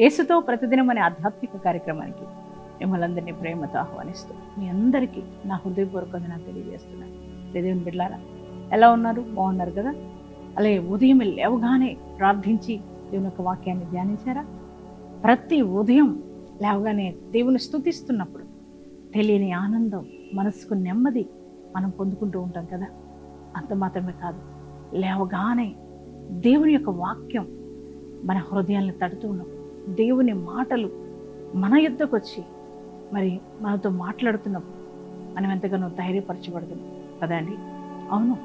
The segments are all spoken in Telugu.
యేసుతో ప్రతిదినం అనే ఆధ్యాత్మిక కార్యక్రమానికి మిమ్మల్ని అందరినీ ప్రేమతో ఆహ్వానిస్తూ మీ అందరికీ నా హృదయపూర్వకంగా నాకు తెలియజేస్తున్నాను. దేవుని బిడ్డారా ఎలా ఉన్నారు? బాగున్నారు కదా? అలాగే ఉదయం లేవగానే ప్రార్థించి దేవుని యొక్క వాక్యాన్ని ధ్యానించారా? ప్రతి ఉదయం లేవగానే దేవుని స్తుతిస్తున్నప్పుడు తెలియని ఆనందం మనసుకు నెమ్మది మనం పొందుకుంటూ ఉంటాం కదా? అంత మాత్రమే కాదు లేవగానే దేవుని యొక్క వాక్యం మన హృదయాలను తడుతూ ఉన్నప్పుడు దేవుని మాటలు మన యుద్ధకు వచ్చి మరి మనతో మాట్లాడుతున్నప్పుడు మనం ఎంతగానో ధైర్యపరచబడుతున్నాం. అండి? అవును.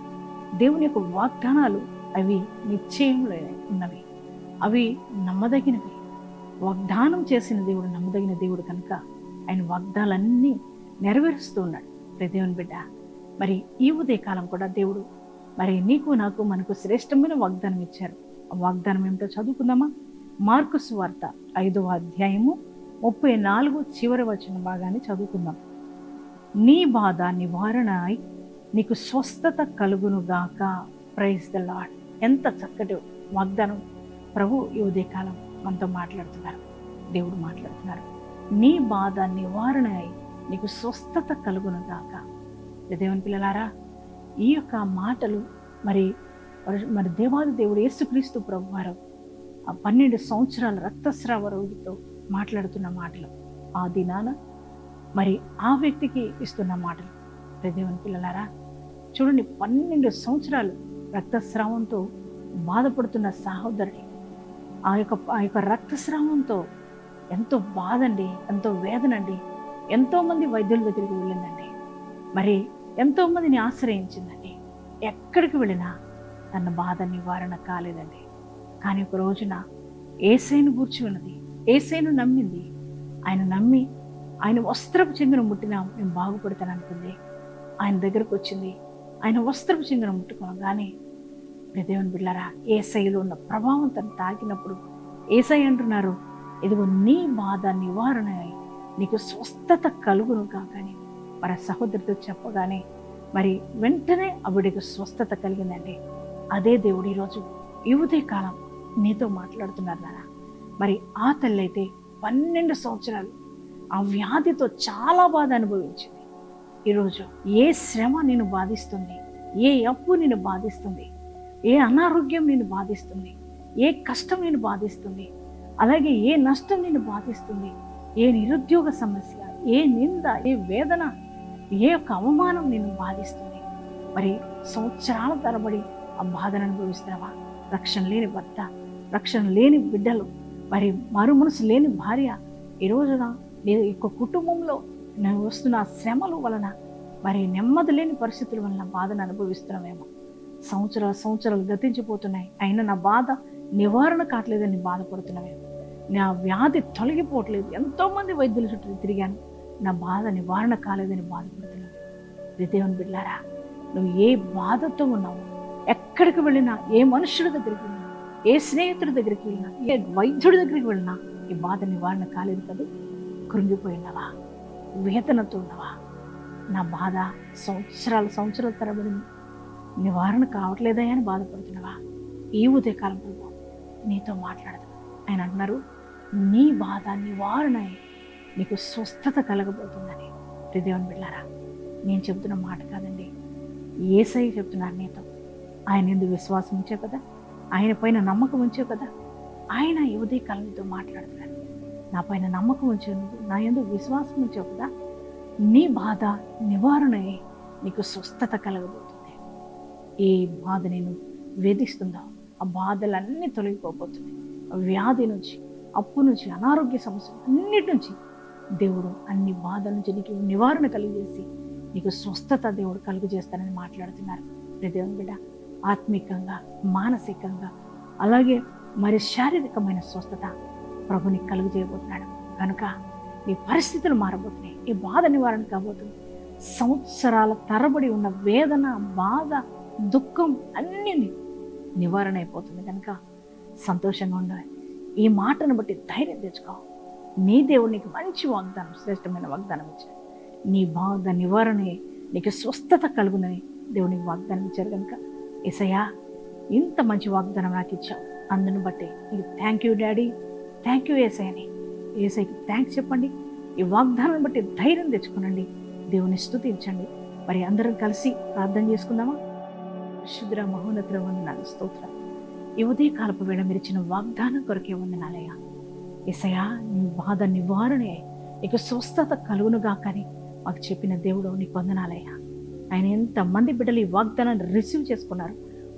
దేవుని యొక్క వాగ్దానాలు అవి నిశ్చయంలో ఉన్నవి. అవి నమ్మదగినవి. వాగ్దానం చేసిన దేవుడు నమ్మదగిన దేవుడు కనుక ఆయన వాగ్దాలన్నీ నెరవేరుస్తూ ఉన్నాడు. రే దేవుని బిడ్డ మరి ఈ ఉదయకాలం కూడా దేవుడు మరి నీకు నాకు మనకు శ్రేష్టమైన వాగ్దానం ఇచ్చారు. ఆ వాగ్దానం ఏమిటో చదువుకుందామా? మార్కుస్ వార్త ఐదవ అధ్యాయము ముప్పై నాలుగు చివరి వచ్చిన భాగాన్ని చదువుకుందాం. నీ బాధ నివారణ అయి నీకు స్వస్థత కలుగును గాక. ప్రైజ్ ద లాడ్ ఎంత చక్కటి వాగ్దానం. ప్రభు ఈ ఉదయకాలం మనతో మాట్లాడుతున్నారు. దేవుడు మాట్లాడుతున్నారు. నీ బాధ నివారణ అయి నీకు స్వస్థత కలుగును గాక. దేవుని పిల్లలారా ఈ యొక్క మాటలు మరి మరి దేవాది దేవుడు యేసుక్రీస్తు ప్రభు వారు ఆ పన్నెండు సంవత్సరాల రక్తస్రావ రోగితో మాట్లాడుతున్న మాటలు. ఆ దినాన మరి ఆ వ్యక్తికి ఇస్తున్న మాటలు. దేవుని పిల్లలారా చూడండి పన్నెండు సంవత్సరాలు రక్తస్రావంతో బాధపడుతున్న సహోదరుడి ఆ యొక్క ఆ యొక్క రక్తస్రావంతో ఎంతో బాధండి ఎంతో వేదనండి ఎంతోమంది వైద్యుల దగ్గరికి వెళ్ళిందండి. మరి ఎంతోమందిని ఆశ్రయించిందండి. ఎక్కడికి వెళ్ళినా తన బాధ నివారణ కాలేదండి. కానీ ఒక రోజున ఏసైను గూర్చి ఉన్నది. ఏసైను నమ్మింది. ఆయన నమ్మి ఆయన వస్త్రపు చెంగును ముట్టినా నేను బాగుపడతాను అనుకుంది. ఆయన దగ్గరకు వచ్చింది. ఆయన వస్త్రపు చెంగును ముట్టుకోగానే దేవుని బిళ్ళారా ఏసైలో ఉన్న ప్రభావం తను తాకినప్పుడు ఏసై అంటున్నారు ఇదిగో నీ బాధ నివారణ నీకు స్వస్థత కలుగును కాకని. మరి సహోదరితో చెప్పగానే మరి వెంటనే ఆవిడకి స్వస్థత కలిగిందండి. అదే దేవుడు ఈరోజు యువతే కాలం నీతో మాట్లాడుతున్నారు నాన్న. మరి ఆ తల్లి అయితే పన్నెండు సంవత్సరాలు ఆ వ్యాధితో చాలా బాధ అనుభవించింది. ఈరోజు ఏ శ్రమ నేను బాధిస్తుంది? ఏ అప్పు నేను బాధిస్తుంది? ఏ అనారోగ్యం నేను బాధిస్తుంది? ఏ కష్టం నేను బాధిస్తుంది? అలాగే ఏ నష్టం నేను బాధిస్తుంది? ఏ నిరుద్యోగ సమస్య ఏ నింద ఏ వేదన ఏ యొక్క అవమానం నేను బాధిస్తుంది? మరి సంవత్సరాల తరబడి ఆ బాధను అనుభవిస్తున్నావా? రక్షణ లేని భర్త రక్షణ లేని బిడ్డలు మరి మరు మనసు లేని భార్య. ఈ రోజున నీ యొక్క కుటుంబంలో నేను వస్తున్న శ్రమల వలన మరి నెమ్మది లేని పరిస్థితుల వలన బాధను అనుభవిస్తున్నామేమో. సంవత్సరాలు సంవత్సరాలు గతించిపోతున్నాయి. అయినా నా బాధ నివారణ కావట్లేదని బాధపడుతున్నామేమో. నా వ్యాధి తొలగిపోవట్లేదు. ఎంతోమంది వైద్యుల చుట్టూ తిరిగాను. నా బాధ నివారణ కాలేదని బాధపడుతున్నాను. దేవుని బిడ్డారా నువ్వు ఏ బాధతో ఉన్నావు? ఎక్కడికి వెళ్ళినా ఏ మనుషుడి దగ్గరికి ఏ స్నేహితుడి దగ్గరికి వెళ్ళినా ఏ వైద్యుడి దగ్గరికి వెళ్ళినా ఈ బాధ నివారణ కాలేదు కదా? కృంగిపోయినవా? వేదనతో ఉన్నవా? నా బాధ సంవత్సరాల సంవత్సరాల తరబడి నివారణ కావట్లేదా అని బాధపడుతున్నావా? ఈ ఉదయకాలం ప్రభు నీతో మాట్లాడదు. ఆయన అంటున్నారు నీ బాధ నివారణ నీకు స్వస్థత కలగబోతుందని. హృదయం బిళ్ళారా నేను చెబుతున్న మాట కాదండి. ఏసై చెప్తున్నాను నీతో. ఆయన ఎందుకు విశ్వాసం ఉంచావు కదా? ఆయన పైన నమ్మకం ఉంచావు కదా? ఆయన ఈ ఉదయకాలం నీతో నా పైన నమ్మకం ఉంచావు నువ్వు. నా ఎందు విశ్వాసం ఉంచావు కదా? నీ బాధ నివారణ నీకు స్వస్థత కలగబోతుంది. ఏ బాధ నేను వేధిస్తుందో ఆ బాధలన్నీ తొలగిపోబోతుంది. ఆ వ్యాధి నుంచి అప్పు నుంచి అనారోగ్య సమస్యలు అన్నిటి నుంచి దేవుడు అన్ని బాధల నుంచి నీకు నివారణ కలిగజేసి నీకు స్వస్థత దేవుడు కలుగజేస్తానని మాట్లాడుతున్నారు. దేవుని బిడ్డ ఆత్మికంగా మానసికంగా అలాగే మరి శారీరకమైన స్వస్థత ప్రభుని కలుగు చేయబోతున్నాడు. కనుక నీ పరిస్థితులు మారబోతున్నాయి. ఈ బాధ నివారణ కాబోతుంది. సంవత్సరాల తరబడి ఉన్న వేదన బాధ దుఃఖం అన్నీ నివారణ అయిపోతుంది. కనుక సంతోషంగా ఉండాలి. ఈ మాటను బట్టి ధైర్యం తెచ్చుకో. నీ దేవుడు నీకు మంచి వాగ్దానం శ్రేష్టమైన వాగ్దానం ఇచ్చాడు. నీ బాధ నివారణే నీకు స్వస్థత కలుగునని దేవునికి వాగ్దానం ఇచ్చారు. కనుక ఎసయ్యా ఇంత మంచి వాగ్దానం నాకు ఇచ్చావు. అందును బట్టి నీకు thank you daddy. Thank you ఏసైని ఏసైకి థ్యాంక్స్ చెప్పండి. ఈ వాగ్దానాన్ని బట్టి ధైర్యం తెచ్చుకోనండి. దేవుని స్తుతించండి. మరి అందరం కలిసి ప్రార్థన చేసుకుందామా? శుద్ర మహోన్నత వందనాలు స్తోత్రం ఈ ఉదయ కాలపు వేళ మీరు ఇచ్చిన వాగ్దానం కొరకే వందనాలయ్యా. ఏసయ్యా నీ బాధ నివారణే. నీకు స్వస్థత కలుగునుగా కానీ మాకు చెప్పిన దేవుడు నీకు వందనాలయ్యా. ఆయన ఎంతమంది బిడ్డలు ఈ వాగ్దానాన్ని రిసీవ్ చేసుకున్నారు?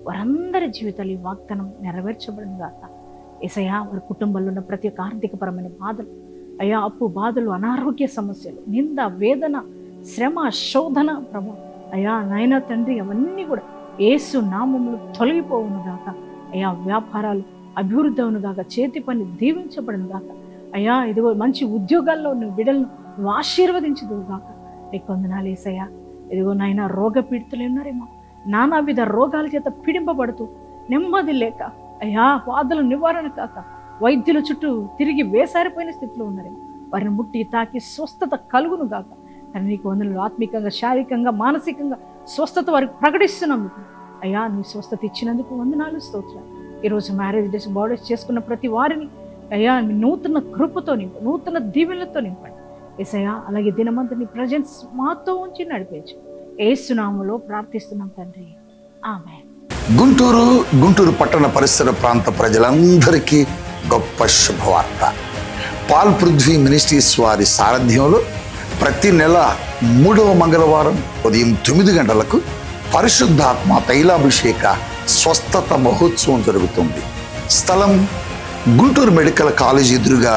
వారందరి జీవితాలు ఈ వాగ్దానం నెరవేర్చబడిన గాక ఏసయ్యా వారి కుటుంబంలో ఉన్న ప్రతి ఒక్క ఆర్థికపరమైన బాధలు అయ్యా అప్పు బాధలు అనారోగ్య సమస్యలు నింద వేదన శ్రమ శోధన ప్రభు అయ్యా నాయన తండ్రి అవన్నీ కూడా ఏసు నామములు తొలగిపోవును గాక. అయ్యా వ్యాపారాలు అభివృద్ధి అవును గాక చేతి పని దీవించబడును గాక. అయ్యా ఇదిగో మంచి ఉద్యోగాల్లో నువ్వు బిడ్డలను నువ్వు ఆశీర్వదించదు గాక. నీకు వందనాలు ఏసయ్యా. ఇదిగో నాయన రోగ పీడితులు ఉన్నారేమో. నానా విధ రోగాల చేత పీడింపబడుతూ నెమ్మది లేక అయ్యా బాధలు నివారణ కాక వైద్యుల చుట్టూ తిరిగి వేసారిపోయిన స్థితిలో ఉన్నారేమో. వారిని ముట్టి తాకి స్వస్థత కలుగును గాక. కానీ నీకు వందలు ఆత్మికంగా శారీరకంగా మానసికంగా స్వస్థత వారికి ప్రకటిస్తున్నాం అయ్యా నీ స్వస్థత ఇచ్చినందుకు వందనాలు స్తోత్రం ఈరోజు మ్యారేజ్ డేస్ బాడీస్ చేసుకున్న ప్రతి వారిని అయ్యా నూతన కృపతో నింపు నూతన దీవెనలతో నింపండి. ఏసయ్యా అలాగే దినమంతా నీ ప్రజెన్స్ మాతో ఉంచి నడిపించు. ఏసునాములో ప్రార్థిస్తున్నాం తండ్రి. ఆమె గుంటూరు గుంటూరు పట్టణ పరిసర ప్రాంత ప్రజలందరికీ గొప్ప శుభవార్త. పాల్ పృథ్వీ మినిస్ట్రీస్ వారి సారథ్యంలో ప్రతి నెల మూడవ మంగళవారం ఉదయం తొమ్మిది గంటలకు పరిశుద్ధాత్మ తైలాభిషేక స్వస్థత మహోత్సవం జరుగుతుంది. స్థలం గుంటూరు మెడికల్ కాలేజ్ ఎదురుగా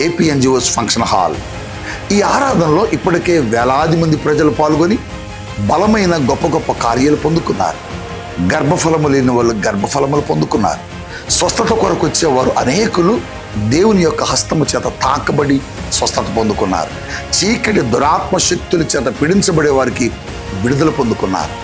ఏపీఎన్జిఓస్ ఫంక్షన్ హాల్. ఈ ఆరాధనలో ఇప్పటికే వేలాది మంది ప్రజలు పాల్గొని బలమైన గొప్ప గొప్ప కార్యాలు పొందుకున్నారు. గర్భఫలము లేని వాళ్ళు గర్భఫలములు పొందుకున్నారు. స్వస్థత కొరకు వచ్చేవారు అనేకులు దేవుని యొక్క హస్తము చేత తాకబడి స్వస్థత పొందుకున్నారు. చీకటి దురాత్మ శక్తుల చేత పీడించబడే వారికి విడుదల పొందుకున్నారు.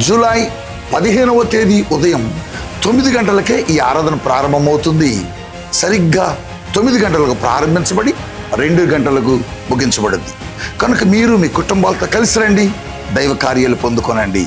జూలై పదిహేనవ తేదీ ఉదయం తొమ్మిది గంటలకే ఈ ఆరాధన ప్రారంభమవుతుంది. సరిగ్గా తొమ్మిది గంటలకు ప్రారంభించబడి రెండు గంటలకు ముగించబడింది. కనుక మీరు మీ కుటుంబాలతో కలిసి రండి. దైవ కార్యాలు పొందుకోనండి.